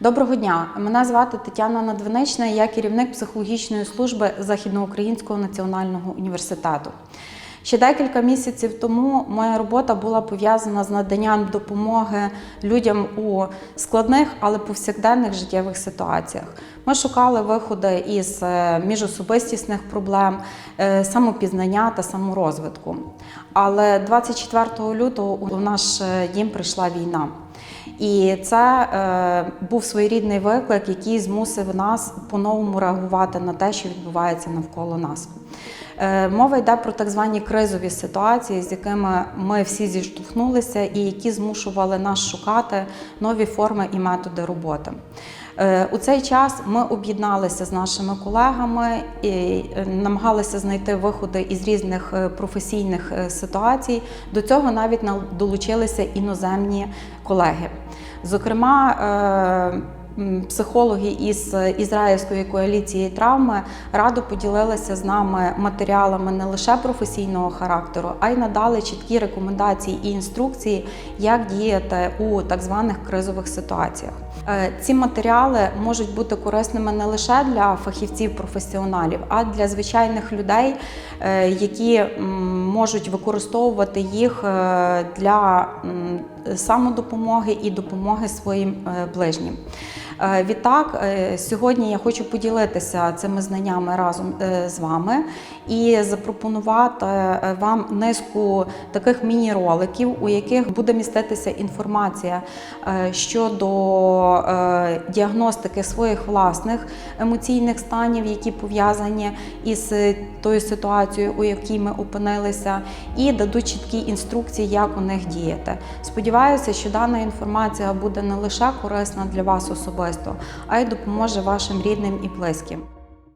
Доброго дня! Мене звати Тетяна Надвинична, я керівник психологічної служби Західноукраїнського національного університету. Ще декілька місяців тому моя робота була пов'язана з наданням допомоги людям у складних, але повсякденних життєвих ситуаціях. Ми шукали виходи із е, міжособистісних проблем, е, самопізнання та саморозвитку. Але 24 лютого у наш е, дім прийшла війна. І це е, був своєрідний виклик, який змусив нас по-новому реагувати на те, що відбувається навколо нас. Е, мова йде про так звані кризові ситуації, з якими ми всі зіштовхнулися, і які змушували нас шукати нові форми і методи роботи. Е, У цей час ми об'єдналися з нашими колегами і е, намагалися знайти виходи із різних професійних ситуацій. До цього навіть долучилися іноземні колеги. Зокрема, психологи із Ізраїльської коаліції травми радо поділилися з нами матеріалами не лише професійного характеру, а й надали чіткі рекомендації і інструкції, як діяти у так званих кризових ситуаціях. Е, Ці матеріали можуть бути корисними не лише для фахівців-професіоналів, а для звичайних людей, е, які можуть використовувати їх е, для самодопомоги і допомоги своїм ближнім. Е, Відтак, е, сьогодні я хочу поділитися цими знаннями разом е, з вами і запропонувати вам низку таких міні-роликів, у яких буде міститися інформація щодо діагностики своїх власних емоційних станів, які пов'язані із тою ситуацією, у якій ми опинилися, і дадуть чіткі інструкції, як у них діяти. Сподіваюся, що дана інформація буде не лише корисна для вас особисто, а й допоможе вашим рідним і близьким.